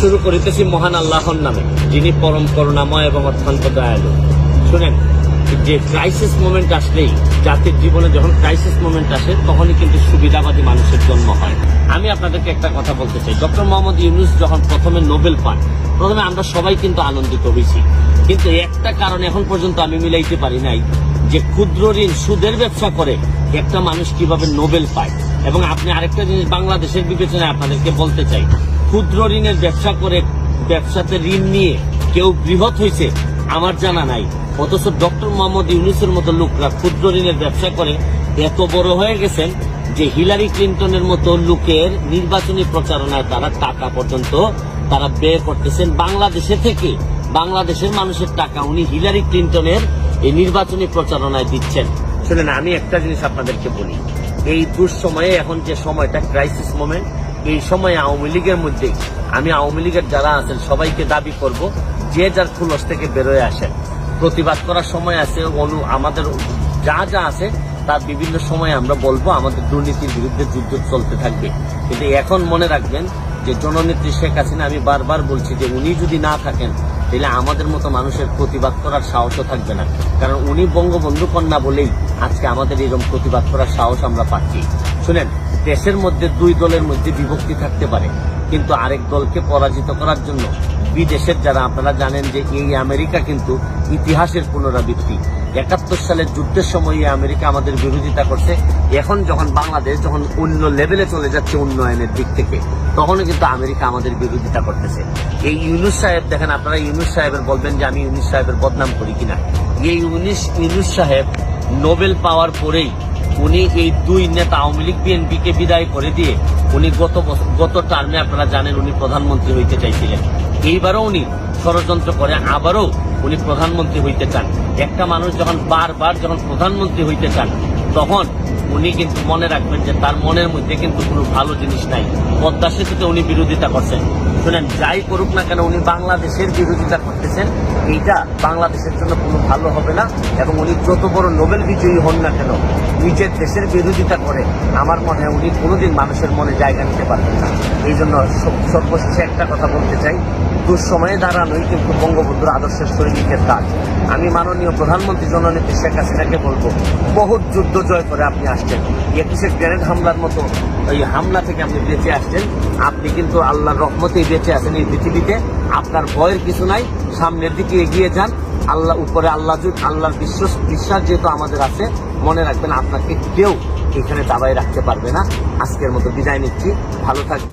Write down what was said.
শুরু করিতেছি মহান আল্লাহর নামে, যিনি পরম করুণাময় এবং অত্যন্ত দয়ালু। শুনেন, যে ক্রাইসিস মোমেন্ট আসলেই, জাতির জীবনে যখন ক্রাইসিস মোমেন্ট আসে, তখনই কিন্তু সুবিধাবাদী মানুষের জন্ম হয়। আমি আপনাদেরকে একটা কথা বলতে চাই। ডক্টর মোহাম্মদ ইউনুস যখন প্রথমে নোবেল পান, প্রথমে আমরা সবাই কিন্তু আনন্দিত হয়েছি। কিন্তু একটা কারণ এখন পর্যন্ত আমি মিলাইতে পারি নাই, যে ক্ষুদ্র ঋণ সুদের ব্যবসা করে একটা মানুষ কীভাবে নোবেল পায়। এবং আপনি আরেকটা জিনিস বাংলাদেশের বিবেচনায় আপনাদেরকে বলতে চাই। ক্ষুদ্র ঋণের ব্যবসা করে ব্যবসাতে ঋণ নিয়ে কেউ বৃহৎ হয়েছে, আমার জানা নাই। অথচ ডক্টর মোহাম্মদ ইউনুসের মতো লোকরা ক্ষুদ্র ঋণের ব্যবসা করে এত বড় হয়ে গেছেন যে হিলারি ক্লিন্টনের মতো লোকের নির্বাচনী প্রচারণায় তারা টাকা পর্যন্ত তারা ব্যয় করতেছেন। বাংলাদেশে থেকে বাংলাদেশের মানুষের টাকা উনি হিলারি ক্লিন্টনের এই নির্বাচনী প্রচারণায় দিচ্ছেন। শুনেন, আমি একটা জিনিস আপনাদেরকে বলি। এই দুঃসময়ে এখন যে সময়টা ক্রাইসিস মোমেন্ট এই সময়ে আওয়ামী লীগের মধ্যে আমি আওয়ামী লীগের যারা আছেন, সবাইকে দাবি করব, যে যার খুলস থেকে বেরোয় আসেন প্রতিবাদ করার সময় আছে, অনু, আমাদের যা যা আছে, তার বিভিন্ন সময়ে আমরা বলব, আমাদের দুর্নীতির বিরুদ্ধে যুদ্ধ চলতে থাকবে। কিন্তু এখন মনে রাখবেন যে জননেত্রী শেখ হাসিনা, আমি বারবার বলছি যে উনি যদি না থাকেন, তাহলে আমাদের মতো মানুষের প্রতিবাদ করার সাহসও থাকবে না। কারণ উনি বঙ্গবন্ধু কন্যা বলেই আজকে আমাদের এরকম প্রতিবাদ করার সাহস আমরা পাচ্ছি। শুনেন, দেশের মধ্যে দুই দলের মধ্যে বিভক্তি থাকতে পারে, কিন্তু আরেক দলকে পরাজিত করার জন্য বিদেশের যারা, আপনারা জানেন যে এই আমেরিকা কিন্তু ইতিহাসের পুনরাবৃত্তি। একাত্তর সালের যুদ্ধের সময় এই আমেরিকা আমাদের বিরোধিতা করছে। এখন যখন বাংলাদেশ যখন অন্য লেভেলে চলে যাচ্ছে উন্নয়নের দিক থেকে, তখনও কিন্তু আমেরিকা আমাদের বিরোধিতা করতেছে। এই ইউনুস সাহেব, দেখেন আপনারা ইউনুস সাহেবের বলবেন যে আমি ইউনুস সাহেবের বদনাম করি কিনা। এই ইউনুস ইউনুস সাহেব নোবেল পাওয়ার পরেই উনি এই দুই নেতা আওয়ামী লীগ বিএনপি কে বিদায় করে দিয়ে উনি গত গত টার্মে আপনারা জানেন উনি প্রধানমন্ত্রী হইতে চাইছিলেন। এইবারও উনি ষড়যন্ত্র করে, আবারও উনি প্রধানমন্ত্রী হইতে চান। একটা মানুষ যখন বারবার যখন প্রধানমন্ত্রী হইতে চান, তখন উনি কিন্তু মনে রাখবেন যে তার মনের মধ্যে কিন্তু কোনো ভালো জিনিস নাই। পদ্মা সেতুতে উনি বিরোধিতা করছেন। শুনেন, যাই করুক না কেন, উনি বাংলাদেশের বিরোধিতা করতেছেন। এইটা বাংলাদেশের জন্য কোনো ভালো হবে না এবং উনি যত বড় নোবেল বিজয়ী হন না কেন, নিজের দেশের বিরোধিতা করে, আমার মনে হয় উনি কোনোদিন মানুষের মনে জায়গা নিতে পারবেন না। এই জন্য সর্বশেষে একটা কথা বলতে চাই দুঃসময়ে দাঁড়ানোই কিন্তু বঙ্গবন্ধুর আদর্শের সৈনিকের কাজ। আমি মাননীয় প্রধানমন্ত্রী জননেত্রী শেখ হাসিনাকে বলব, বহুত যুদ্ধ জয় করে আপনি আসছেন। একুশে গ্রেনেড হামলার মতো ওই হামলা থেকে আপনি বেঁচে আসছেন। আপনি কিন্তু আল্লাহর রহমতেই বেঁচে আছেন এই পৃথিবীতে। আপনার ভয়ের কিছু নাই, সামনের দিকে এগিয়ে যান। আল্লাহ উপরে আল্লাহ আল্লাহর বিশ্বাস বিশ্বাস যেহেতু আমাদের আছে, মনে রাখবেন আপনাকে কেউ এখানে দাবাই রাখতে পারবে না। আজকের মতো বিদায় নিচ্ছি। ভালো থাকবে